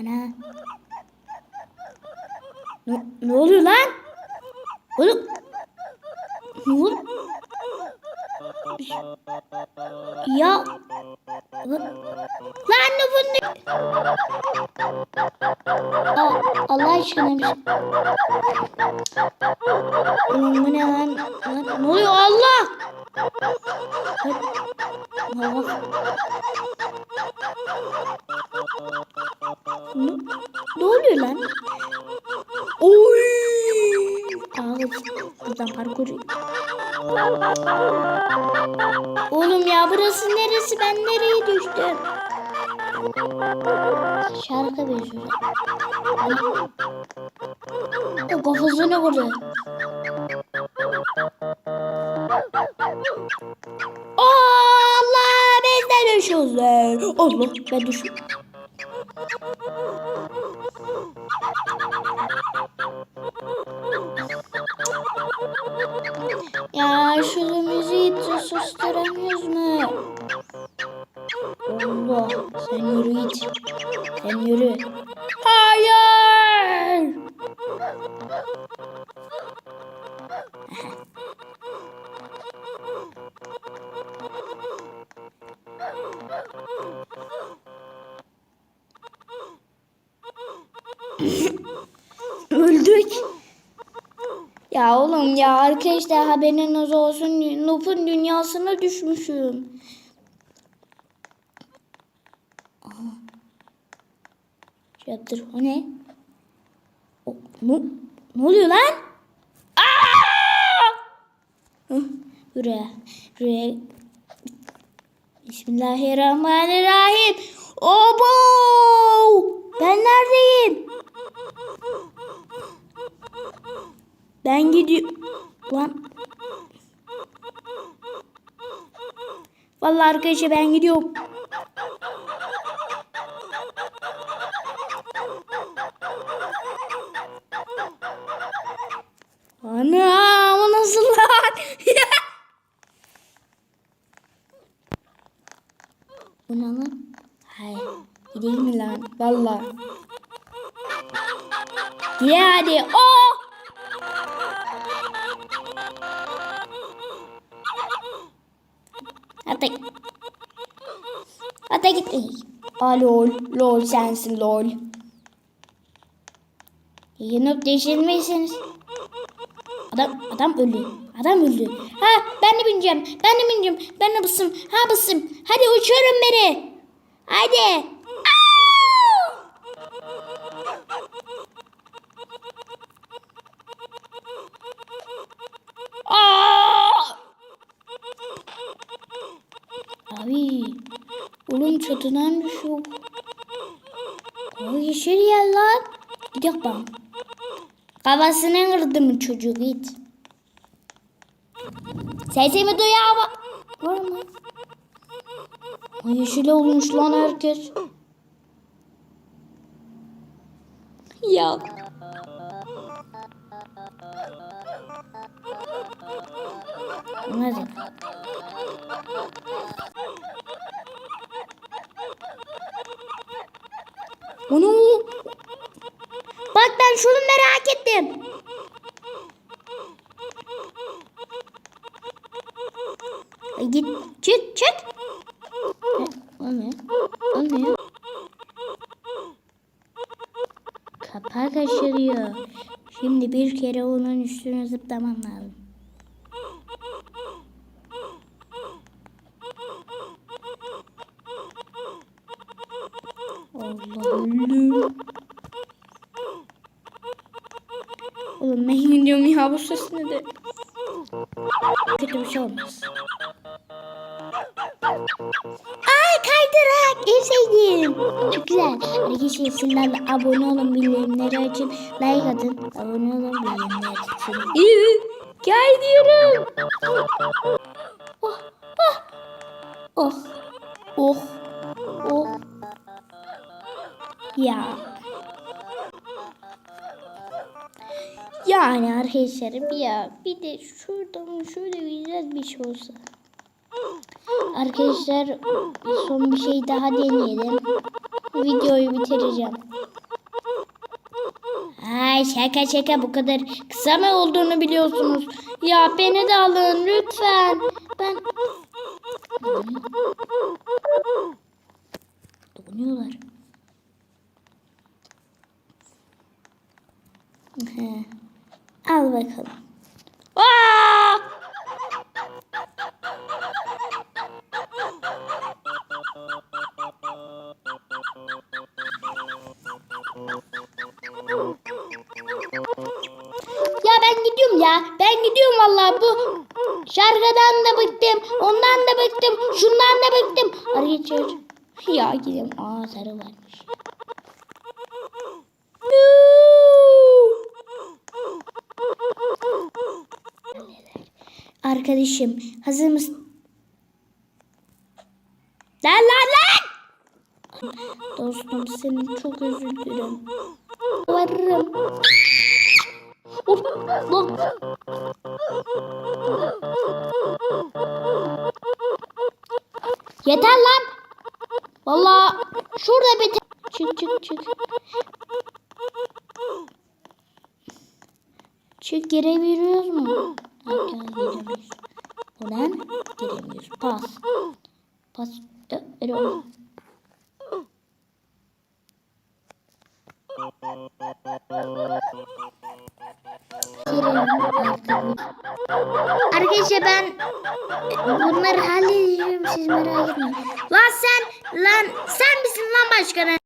Ana. Ne, ne oluyor lan? Oğlum. Ne oluyor? Ya. Lan ne bu ne? Aa, Allah aşkına bir şey. Bu ne lan? Ne oluyor Allah? Allah. Ne, oluyor lan? Oy! Ağız. Buradan parkur. Oğlum ya burası neresi? Ben nereye düştüm? Şarkı benziyor. O kafasına vurdu. Düşüyoruz. Allah ben düşüyorum. Ya şu müziği susturamıyoruz mu? Allah sen yürü git. Sen yürü. Hayır. Öldük. Ya oğlum ya arkadaşlar haberiniz olsun. Nup'un dünyasına düşmüşüm. Aha. Çadır o ne? O, ne? Ne oluyor lan? Aa! Buraya. Buraya. Bismillahirrahmanirrahim. Obo! Ben neredeyim? Ben gidiyorum. Lan. Vallahi arkadaşlar ben gidiyorum. Ana o nasıl lan? Bu ne? Hayır. Gideyim mi lan? Vallahi. Gide hadi. Oh! Hatta Hatta git. Aa lol. Lol sensin lol. Yanıp değiştirmeyseniz. Adam adam öldü. Adam öldü. Ha ben de bineceğim. Ben de bineceğim. Ben de bısım. Ha bısım. Hadi uçuyorum beni. Hadi. Abi. Oğlum çatıdan düşüyor. O yeşil yer lan. Gidiyor bak. Kafasını kırdım çocuk git. Sesimi duyuyor ama. Var mı? O yeşil olmuş lan herkes. Ya. Hadi. Bak ben şunu merak ettim. Git çık çık. E, Olmuyor. Olmuyor. Kapak aşırıyor. Şimdi bir kere onun üstüne zıplamam lazım. Allah'ım. Oğlum ben gidiyorum ya bu ses ne de. Kötü bir şey olmaz. Ay kaydırak en sevdiğim. Çok güzel. De abone olun bildirimleri açın. Like atın. Abone olun bildirimleri açın. İyi. Gel diyorum. Oh. Oh. Oh. Oh. Oh. Ya. Yani arkadaşlarım ya bir de şuradan şöyle güzel bir şey olsa. Arkadaşlar son bir şey daha deneyelim. Videoyu bitireceğim. Ya şaka şaka bu kadar kısa mı olduğunu biliyorsunuz. Ya beni de alın lütfen. Ben... Dokunuyorlar. He. Al bakalım. Aa! Ya ben gidiyorum ya. Ben gidiyorum vallahi bu şarkıdan da bıktım. Ondan da bıktım. Şundan da bıktım. Hadi geçiyor. Ya gidelim. Aa sarı varmış. Arkadaşım hazır mısın? Lan lan lan! Dostum seni çok özür dilerim. Varırım. Yeter lan. Vallahi şurada bir çık çık çık. Çık girebiliyoruz mu? Ulan giremiyoruz. Pas. Pas. Öyle olmaz. Arkadaşlar ben bunları halledeceğim siz merak etmeyin. Lan sen lan sen misin lan başkan?